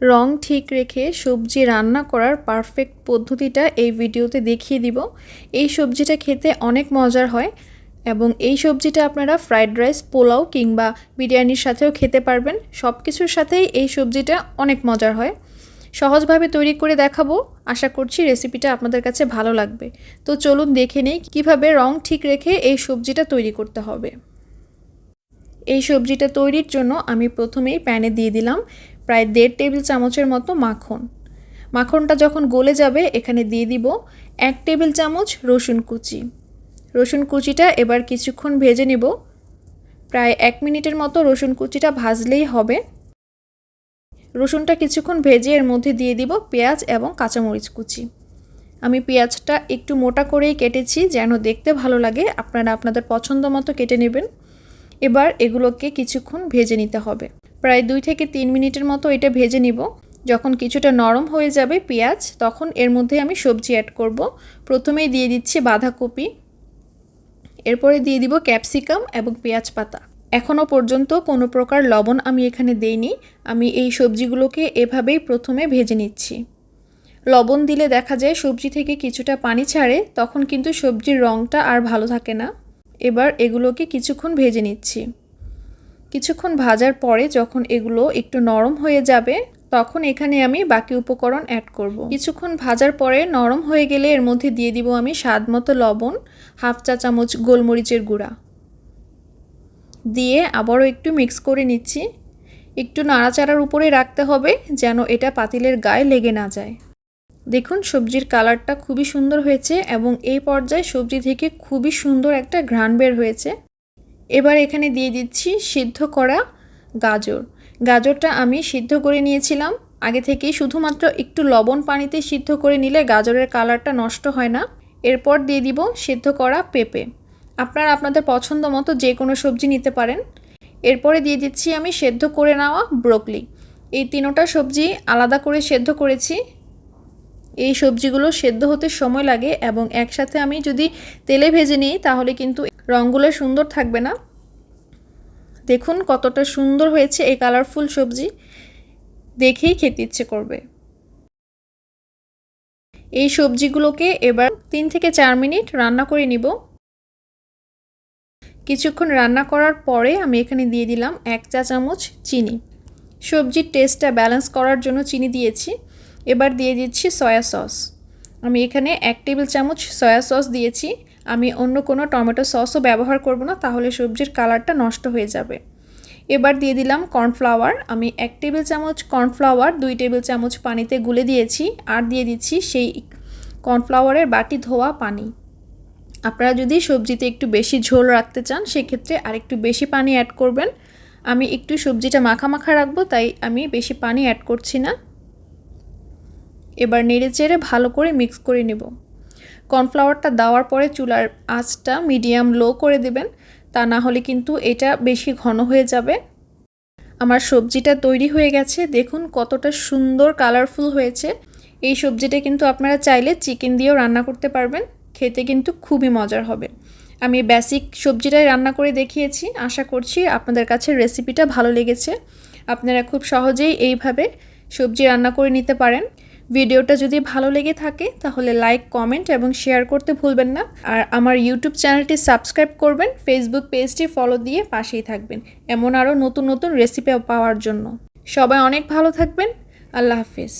রং ঠিক রেখে সবজি রান্না করার পারফেক্ট পদ্ধতিটা এই ভিডিওতে দেখিয়ে দিব। এই সবজিটা খেতে অনেক মজার হয় এবং এই সবজিটা আপনারা ফ্রাইড রাইস পোলাও কিংবা বিরিয়ানির সাথেও খেতে পারবেন। সব কিছুর সাথেই এই সবজিটা অনেক মজার হয়। সহজভাবে তৈরি করে দেখাবো। আশা করছি রেসিপিটা আপনাদের কাছে ভালো লাগবে। তো চলুন দেখে নেই কীভাবে রং ঠিক রেখে এই সবজিটা তৈরি করতে হবে। এই সবজিটা তৈরির জন্য আমি প্রথমেই প্যানে দিয়ে দিলাম। প্রায় দেড় টেবিল চামচের মতো মাখন। মাখনটা যখন গলে যাবে, এখানে দিয়ে দিব এক টেবিল চামচ রসুন কুচি। রসুন কুচিটা এবার কিছুক্ষণ ভেজে নিব। প্রায় এক মিনিটের মতো রসুন কুচিটা ভাজলেই হবে। রসুনটা কিছুক্ষণ ভেজে এর মধ্যে দিয়ে দিব পেঁয়াজ এবং কাঁচামরিচ কুচি। আমি পেঁয়াজটা একটু মোটা করেই কেটেছি, যেন দেখতে ভালো লাগে। আপনারা আপনাদের পছন্দ মতো কেটে নেবেন। এবার এগুলোকে কিছুক্ষণ ভেজে নিতে হবে। প্রায় দুই থেকে তিন মিনিটের মতো এটা ভেজে নিব। যখন কিছুটা নরম হয়ে যাবে পেঁয়াজ, তখন এর মধ্যে আমি সবজি অ্যাড করব। প্রথমেই দিয়ে দিচ্ছি বাঁধাকপি। এরপরে দিয়ে দিব ক্যাপসিকাম এবং পেঁয়াজ পাতা। এখনও পর্যন্ত কোনো প্রকার লবণ আমি এখানে দেইনি। আমি এই সবজিগুলোকে এভাবেই প্রথমে ভেজে নিচ্ছি। লবণ দিলে দেখা যায় সবজি থেকে কিছুটা পানি ছাড়ে, তখন কিন্তু সবজির রঙটা আর ভালো থাকে না। এবার এগুলোকে কিছুক্ষণ ভেজে নিচ্ছি। কিছুক্ষণ ভাজার পরে যখন এগুলো একটু নরম হয়ে যাবে, তখন এখানে আমি বাকি উপকরণ অ্যাড করব। কিছুক্ষণ ভাজার পরে নরম হয়ে গেলে এর মধ্যে দিয়ে দিব আমি স্বাদ মতো লবণ, হাফ চা চামচ গোলমরিচের গুঁড়া। দিয়ে আবারও একটু মিক্স করে নিচ্ছি। একটু নাড়াচাড়ার উপরে রাখতে হবে যেন এটা পাতিলের গায়ে লেগে না যায়। দেখুন, সবজির কালারটা খুবই সুন্দর হয়েছে এবং এই পর্যায়ে সবজি থেকে খুবই সুন্দর একটা ঘ্রাণ বের হয়েছে। এবার এখানে দিয়ে দিচ্ছি সিদ্ধ করা গাজর। গাজরটা আমি সিদ্ধ করে নিয়েছিলাম। আগে থেকেই শুধুমাত্র একটু লবণ পানিতে সিদ্ধ করে নিলে গাজরের কালারটা নষ্ট হয় না। এরপর দিয়ে দিব সিদ্ধ করা পেঁপে। আপনারা আপনাদের পছন্দ মতো যে কোনো সবজি নিতে পারেন। এরপরে দিয়ে দিচ্ছি আমি সেদ্ধ করে নেওয়া ব্রোকলি। এই তিনোটা সবজি আলাদা করে সেদ্ধ করেছি। এই সবজিগুলো সেদ্ধ হতে সময় লাগে এবং একসাথে আমি যদি তেলে ভেজে নিই তাহলে কিন্তু রঙগুলো সুন্দর থাকবে না। দেখুন কতটা সুন্দর হয়েছে এই কালারফুল সবজি। দেখেই খেতে ইচ্ছে করবে। এই সবজিগুলোকে এবার তিন থেকে চার মিনিট রান্না করে নিব। কিছুক্ষণ রান্না করার পরে আমি এখানে দিয়ে দিলাম এক চা চামচ চিনি। সবজির টেস্টটা ব্যালেন্স করার জন্য চিনি দিয়েছি। এবার দিয়ে দিচ্ছি সয়া সস আমি এখানে এক টেবিল চামচ সয়া সস দিয়েছি। আমি অন্য কোনো টমেটো সসও ব্যবহার করব না, তাহলে সবজির কালারটা নষ্ট হয়ে যাবে। এবার দিয়ে দিলাম কর্নফ্লাওয়ার। আমি এক টেবিল চামচ কর্নফ্লাওয়ার, দুই টেবিল চামচ পানিতে গুলে দিয়েছি আর দিয়ে দিচ্ছি সেই কর্নফ্লাওয়ারের বাটি ধোয়া পানি। আপনারা যদি সবজিতে একটু বেশি ঝোল রাখতে চান, সেক্ষেত্রে আর একটু বেশি পানি অ্যাড করবেন। আমি একটু সবজিটা মাখা মাখা রাখব, তাই আমি বেশি পানি অ্যাড করছি না। এবার নেড়ে চেড়ে ভালো করে মিক্স করে নেব। কর্নফ্লাওয়ারটা দেওয়ার পরে চুলার আঁচটা মিডিয়াম লো করে দেবেন। তা না হলে কিন্তু এটা বেশি ঘন হয়ে যাবে। আমার সবজিটা তৈরি হয়ে গেছে। দেখুন কতটা সুন্দর কালারফুল হয়েছে। এই সবজিটা কিন্তু আপনারা চাইলে চিকেন দিয়েও রান্না করতে পারবেন। খেতে কিন্তু খুবই মজার হবে। আমি বেসিক সবজিটাই রান্না করে দেখিয়েছি। আশা করছি আপনাদের কাছে রেসিপিটা ভালো লেগেছে। আপনারা খুব সহজেই এইভাবে সবজি রান্না করে নিতে পারেন। ভিডিওটা যদি ভালো লেগে থাকে, তাহলে লাইক কমেন্ট এবং শেয়ার করতে ভুলবেন না। আর আমার ইউটিউব চ্যানেলটি সাবস্ক্রাইব করবেন ফেসবুক পেজটি ফলো দিয়ে পাশেই থাকবেন। এমন আরও নতুন নতুন রেসিপি পাওয়ার জন্য। সবাই অনেক ভালো থাকবেন। আল্লাহ হাফিজ।